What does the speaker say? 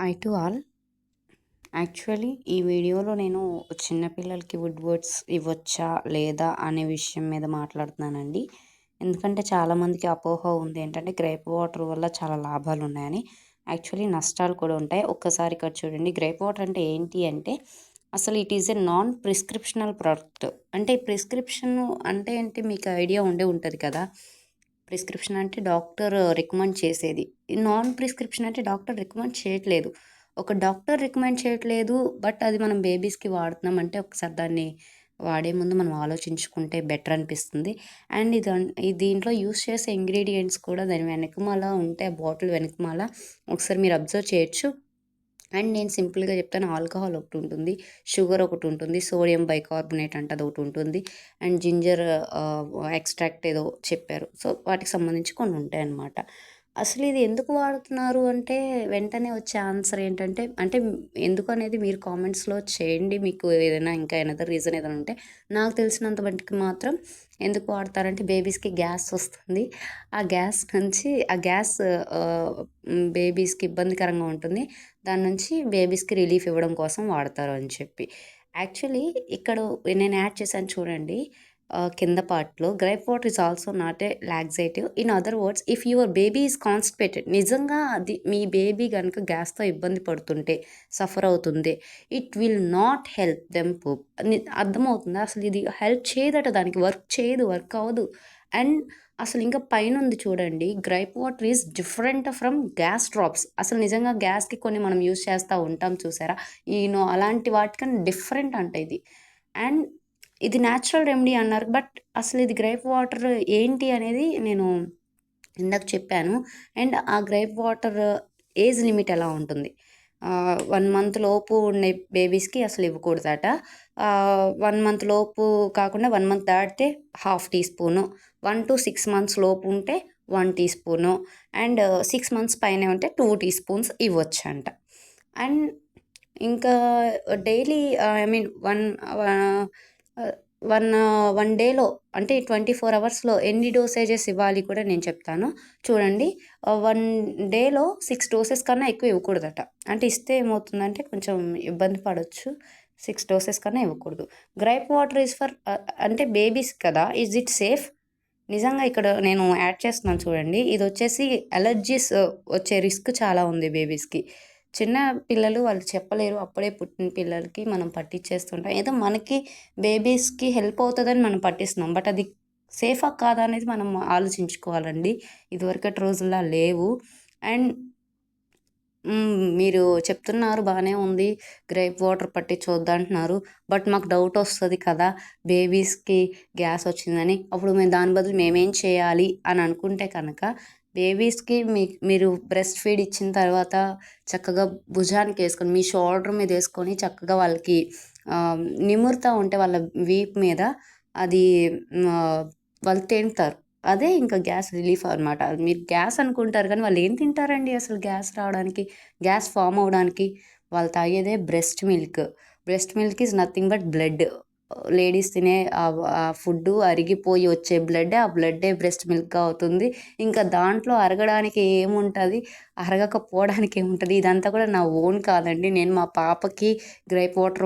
Hi to all. Actually ఈ వీడియోలో నేను చిన్నపిల్లలకి వుడ్ వర్డ్స్ ఇవ్వచ్చా లేదా అనే విషయం మీద మాట్లాడుతున్నానండి. ఎందుకంటే చాలామందికి అపోహ ఉంది. ఏంటంటే గ్రేప్ వాటర్ వల్ల చాలా లాభాలు ఉన్నాయని. యాక్చువల్లీ నష్టాలు కూడా ఉంటాయి. ఒక్కసారి ఇక్కడ చూడండి. గ్రేప్ వాటర్ అంటే ఏంటి అంటే అసలు it is a non prescriptional product. అంటే ప్రిస్క్రిప్షన్ అంటే ఏంటి? మీకు ఐడియా ఉండే ఉంటుంది కదా. ప్రిస్క్రిప్షన్ అంటే డాక్టర్ రికమెండ్ చేసేది. నాన్ ప్రిస్క్రిప్షన్ అంటే డాక్టర్ రికమెండ్ చేయట్లేదు. ఒక డాక్టర్ రికమెండ్ చేయట్లేదు బట్ అది మనం బేబీస్కి వాడుతున్నాం అంటే ఒకసారి దాన్ని వాడే ముందు మనం ఆలోచించుకుంటే బెటర్ అనిపిస్తుంది. అండ్ ఇది దీంట్లో యూస్ చేసే ఇంగ్రీడియంట్స్ కూడా దాని వెనకమాల ఉంటే బాటిల్ వెనకమాల ఒకసారి మీరు అబ్జర్వ్ చేయొచ్చు. అండ్ నేను సింపుల్గా చెప్తాను ఆల్కహాల్ ఒకటి ఉంటుంది షుగర్ ఒకటి ఉంటుంది సోడియం బైకార్బోనేట్ అంటే అది ఒకటి ఉంటుంది అండ్ జింజర్ ఎక్స్ట్రాక్ట్ ఏదో చెప్పారు. సో వాటికి సంబంధించి కొన్ని ఉంటాయి అన్నమాట అసలు ఇది ఎందుకు వాడుతున్నారు అంటే వెంటనే వచ్చే ఆన్సర్ ఏంటంటే అంటే ఎందుకు అనేది మీరు కామెంట్స్లో చేయండి. మీకు ఏదైనా ఇంకా ఏదైనా రీజన్ ఏదైనా ఉంటే నాకు తెలిసినంత మటుకు మాత్రం ఎందుకు వాడతారంటే బేబీస్కి గ్యాస్ వస్తుంది. ఆ గ్యాస్ నుంచి ఆ గ్యాస్ బేబీస్కి ఇబ్బందికరంగా ఉంటుంది. దాని నుంచి బేబీస్కి రిలీఫ్ ఇవ్వడం కోసం వాడతారు అని చెప్పి. యాక్చువల్లీ ఇక్కడ నేను యాడ్ చేశాను చూడండి. కింద పార్ట్లో. Gripe water is also not a laxative in other words if your baby is constipated నిజంగా అది మీ బేబీ కనుక గ్యాస్తో ఇబ్బంది పడుతుంటే సఫర్ అవుతుంది it will not help them poop అర్థమవుతుంది? అసలు ఇది హెల్ప్ చేయదట దానికి వర్క్ చేయదు వర్క్ అవ్వదు. అండ్ అసలు ఇంకా పైన ఉంది చూడండి gripe water is different from gas drops అసలు నిజంగా గ్యాస్కి కొన్ని మనం యూస్ చేస్తూ ఉంటాం చూసారా? ఈనో అలాంటి వాటికన్నా డిఫరెంట్ అంట ఇది. అండ్ ఇది న్యాచురల్ రెమెడీ అన్నారు. బట్ అసలు ఇది గ్రేప్ వాటర్ ఏంటి అనేది నేను ఇందాక చెప్పాను. అండ్ ఆ గ్రేప్ వాటర్ ఏజ్ లిమిట్ ఎలా ఉంటుంది? వన్ మంత్ లోపు ఉండే బేబీస్కి అసలు ఇవ్వకూడదట. వన్ మంత్ లోపు కాకుండా వన్ మంత్ దాటితే half teaspoon one to six months లోపు ఉంటే one teaspoon and six months పైన ఉంటే టూ టీ స్పూన్స్ ఇవ్వచ్చు అంట అండ్ ఇంకా daily I mean one one one డేలో అంటే ట్వంటీ ఫోర్ అవర్స్లో ఎన్ని డోసేజెస్ ఇవ్వాలి కూడా నేను చెప్తాను. చూడండి వన్ డేలో సిక్స్ డోసెస్ కన్నా ఎక్కువ ఇవ్వకూడదట. అంటే ఇస్తే ఏమవుతుందంటే కొంచెం ఇబ్బంది పడవచ్చు సిక్స్ డోసెస్ కన్నా ఇవ్వకూడదు. గ్రైప్ వాటర్ ఈజ్ ఫర్ అంటే బేబీస్ కదా ఈజ్ ఇట్ సేఫ్? నిజంగా ఇక్కడ నేను యాడ్ చేస్తున్నాను చూడండి. ఇది వచ్చేసి అలర్జీస్ వచ్చే రిస్క్ చాలా ఉంది బేబీస్కి. చిన్న పిల్లలు వాళ్ళు చెప్పలేరు. అప్పుడే పుట్టిన పిల్లలకి మనం పట్టించేస్తుంటాం. ఏదో మనకి బేబీస్కి హెల్ప్ అవుతుందని మనం పట్టిస్తున్నాం. బట్ అది సేఫా కాదా అనేది మనం ఆలోచించుకోవాలండి. ఇదివరకటి రోజుల్లో లేవు. అండ్ మీరు చెప్తున్నారు బాగానే ఉంది. గ్రేప్ వాటర్ పట్టి చూద్దంటున్నారు బట్ మాకు డౌట్ వస్తుంది కదా బేబీస్కి గ్యాస్ వచ్చిందని. అప్పుడు మేము దాని బదులు మేమేం చేయాలి అని అనుకుంటే కనుక బేబీస్కి మీ మీరు బ్రెస్ట్ ఫీడ్ ఇచ్చిన తర్వాత చక్కగా భుజానికి వేసుకొని మీ షోల్డర్ మీద వేసుకొని చక్కగా వాళ్ళకి ఆ, నిమురుతూ ఉంటే వాళ్ళ వీప్ మీద అది వాళ్ళు తింటారు. అదే ఇంకా గ్యాస్ రిలీఫ్ అనమాట మీరు గ్యాస్ అనుకుంటారు కానీ వాళ్ళు ఏం తింటారండి అసలు గ్యాస్ రావడానికి గ్యాస్ ఫామ్ అవడానికి వాళ్ళు తాగేదే breast milk. Breast milk is nothing but blood. Ladies తినే ఆ ఫుడ్ అరిగిపోయి వచ్చే బ్లడ్ ఆ బ్లడ్డే బ్రెస్ట్ మిల్క్ అవుతుంది. ఇంకా దాంట్లో అరగడానికి ఏముంటుంది? అరగకపోవడానికి ఏముంటుంది ఇదంతా కూడా నా ఓన్ కాదండి. నేను మా పాపకి గ్రేప్ వాటర్